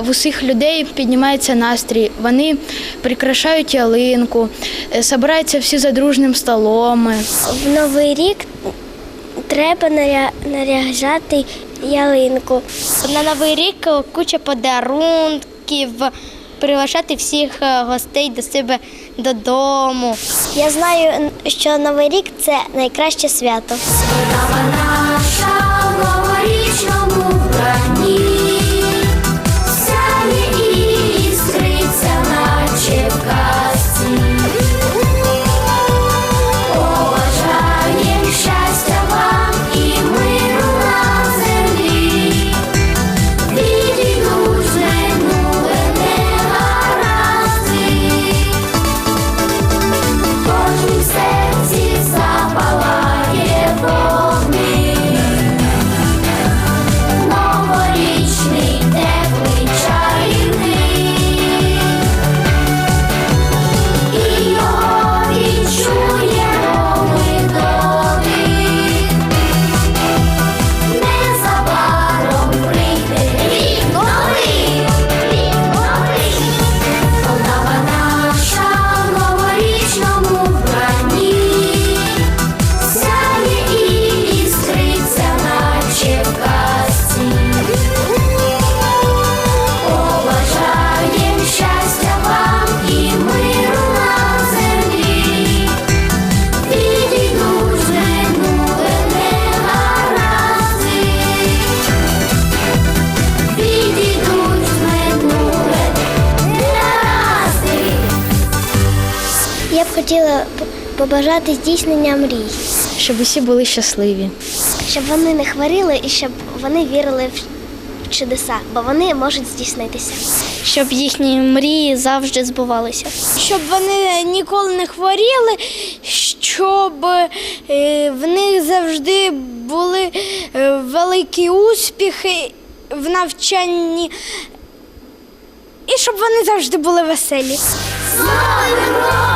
в усіх людей піднімається настрій. Вони прикрашають ялинку, е, збираються всі за дружним столом. В Новий рік треба наря- наряжати ялинку. На новий рік куча подарунків, приглашати всіх е, гостей до себе додому. Я знаю, що Новий рік це найкраще свято. наша в новорічному Я б хотіла побажати здійснення мрій, Щоб усі були щасливі. щоб вони не хворіли і щоб вони вірили в чудеса, бо вони можуть здійснитися. Щоб їхні мрії завжди збувалися. щоб вони ніколи не хворіли, щоб е, в них завжди були е, великі успіхи в навчанні, і щоб вони завжди були веселі. Слава